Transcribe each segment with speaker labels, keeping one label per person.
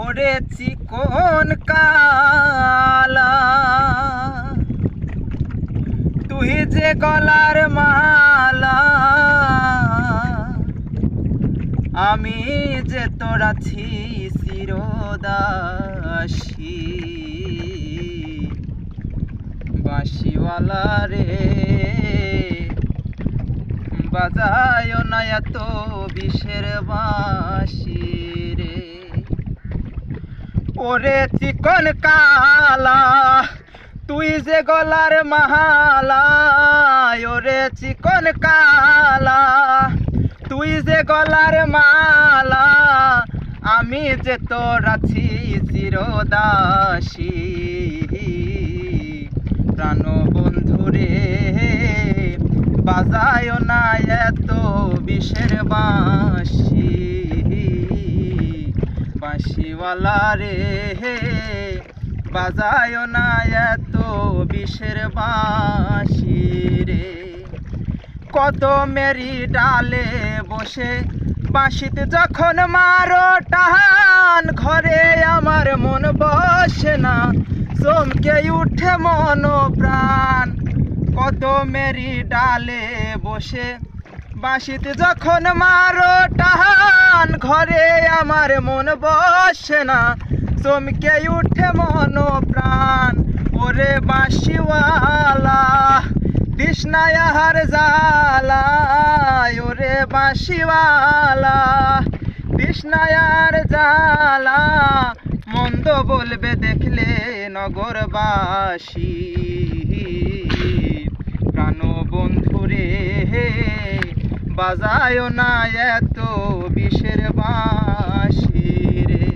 Speaker 1: ওরে চিকন কালা। তুই যে গলার মালা, আমি যে তোরা ছি চিরদাসী বাঁশিওয়ালা রে বাজায় না এত বিষের বাঁশি রে ওরে চিকন কালা, তুই যে গলার মালা, ওরে চিকন কালা, তুই যে গলার মালা, আমি যে তোর আছি চিরদাসী। প্রাণ বন্ধুরে বাজায় না এত বিষের বাঁশি। বাঁশিওয়ালা রে, হে বাজায় না এত বিষের বাঁশি রে। কত মেরি ডালে বসে বাঁশিতে যখন মারো টান, ঘরে আমার মন বসে না, চমকে উঠে মন প্রাণ। কত মেরি ডালে বসে বাঁশিতে যখন মারো টান ঘরে আমার মন বসে না। চমকে উঠে মন প্রাণ ওরে বাঁশিওয়ালা কৃষ্ণায় হার জালা ওরে বাঁশিওয়ালা কৃষ্ণায়ার জালা মন্দ বলবে দেখলে নগরবাসী। প্রাণ বন্ধুরে বাজায় না এত বিষের বাঁশি রে।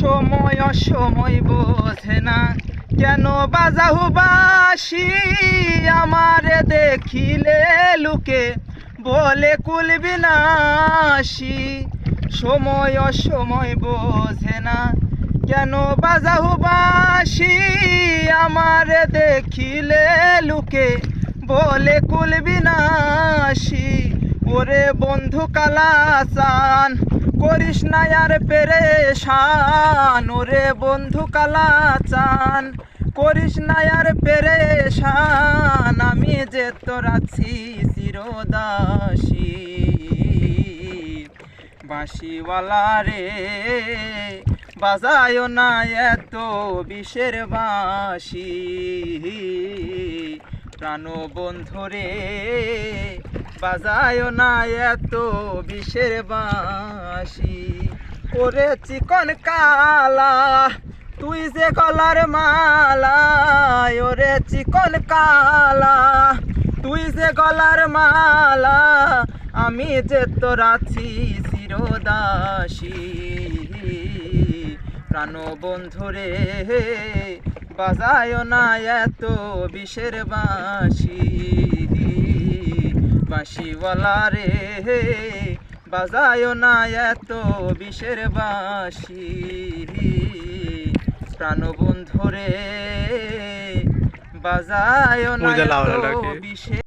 Speaker 1: সময় অসময় বোঝে না কেন বাজাহু বাসি আমারে দেখিলে লুকে বলে কুল বিনাশি। সময় অসময় বোঝে না কেন বাজাহু বাসি আমারে দেখিলে লুকে বলে কুল বিনাশি ওরে বন্ধু কালাসান, করিস না আর পেরেশান, ওরে বন্ধু কালাচান করিস না আর পেরেশান, আমি যে তোর আছি চিরদাসী। বাঁশিওয়ালা রে বাজায় না এত বিষের বাঁশি। প্রাণ বন্ধুরে বাজায় না এত বিষের বাঁশি। ওরে চিকন কালা, তুই যে গলার মালা, ওরে চিকন কালা, তুই যে গলার মালা, আমি যে তোর আছি চিরদাসী। প্রাণ বন্ধুরে বাজায় না এত বিষের বাঁশি। বাঁশিওয়ালা রে বাজায় না এত বিষের বাঁশি। প্রাণ বন্ধুরে বাজায় না বিষের